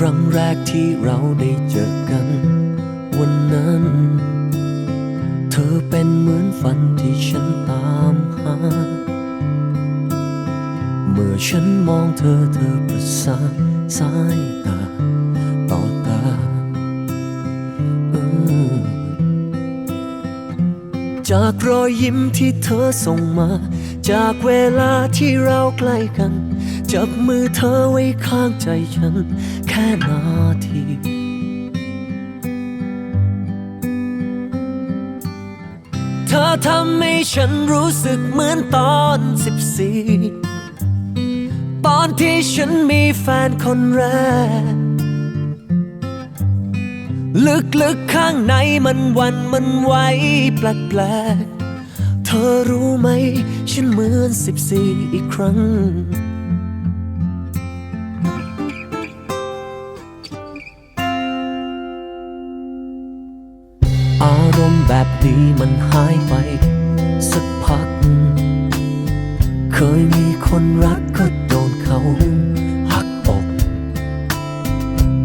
ครั้งแรกที่เราได้เจอกัน วันนั้น เธอเป็นเหมือนฝันที่ฉันตามหา เมื่อฉันมองเธอเธอประสานสายตา ต่อตาจากรอยยิ้มที่เธอส่งมา จากเวลาที่เราใกล้กัน จับมือเธอไว้ข้างใจฉัน แค่นาทีเธอทำให้ฉันรู้สึกเหมือนตอนสิบสี่ตอนที่ฉันมีแฟนคนแรก ลึกๆข้างในมันวันมันไหวแปลกๆเธอรู้ไหม ฉันเหมือนสิบสี่อีกครั้ง แบบนี้มันหายไป สักพัก เคยมีคนรักก็โดนเขาหักอก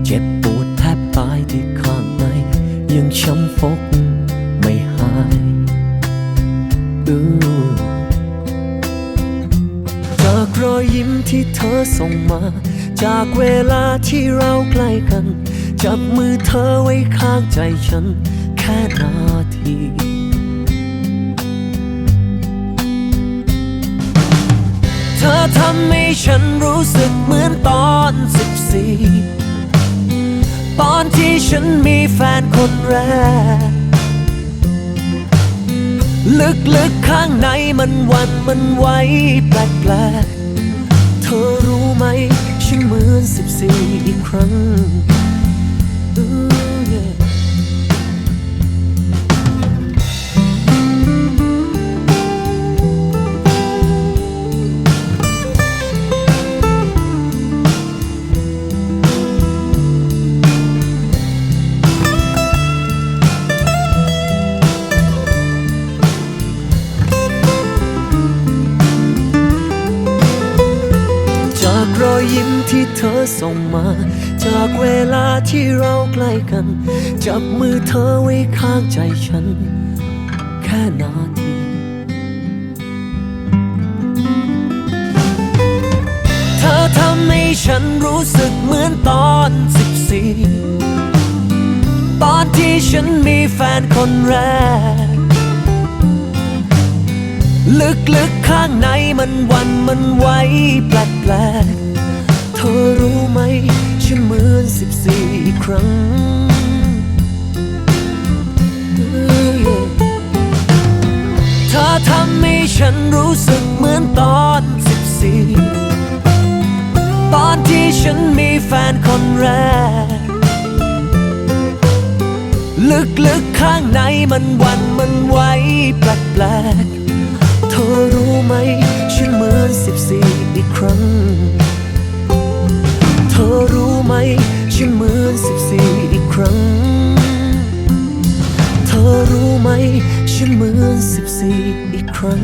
เจ็บปวดแทบตายที่ข้างใน ยังช้ำฟกไม่หายอือจากรอยยิ้มที่เธอส่งมา จากเวลาที่เราใกล้กัน จับมือเธอไว้ข้างใจฉัน แค่นาทีเธอทำให้ฉันรู้สึกเหมือนตอนสิบสี่ตอนที่ฉันมีแฟนคนแรก ลึกๆข้างในมันวันมันไหวแปลกๆเธอรู้ไหมฉันเหมือนสิบสี่อีกครั้ง อยยิ้มที่เธอส่งมา จากเวลาที่เราใกล้กัน จับมือเธอไว้ข้างใจฉัน แค่นาทีเธอทำให้ฉันรู้สึกเหมือนตอนสิบสี่ตอนที่ฉันมีแฟนคนแรก ลึกๆข้างในมันวันมันไหวแปลกๆ ธอรู้ไหมฉันเหมือนสิบสี่อีกครั้ง เธอทำให้ฉันรู้สึกเหมือนตอนสิบสี่ตอนที่ฉันมีแฟนคนแรก ลึกๆข้างในมันวันมันไหวแปลกๆเธอรู้ไหม ฉันเหมือนสิบสี่อีกครั้ง รั้ง เธอรู้ไหม ฉันเหมือนสิบสี่อีกครั้ง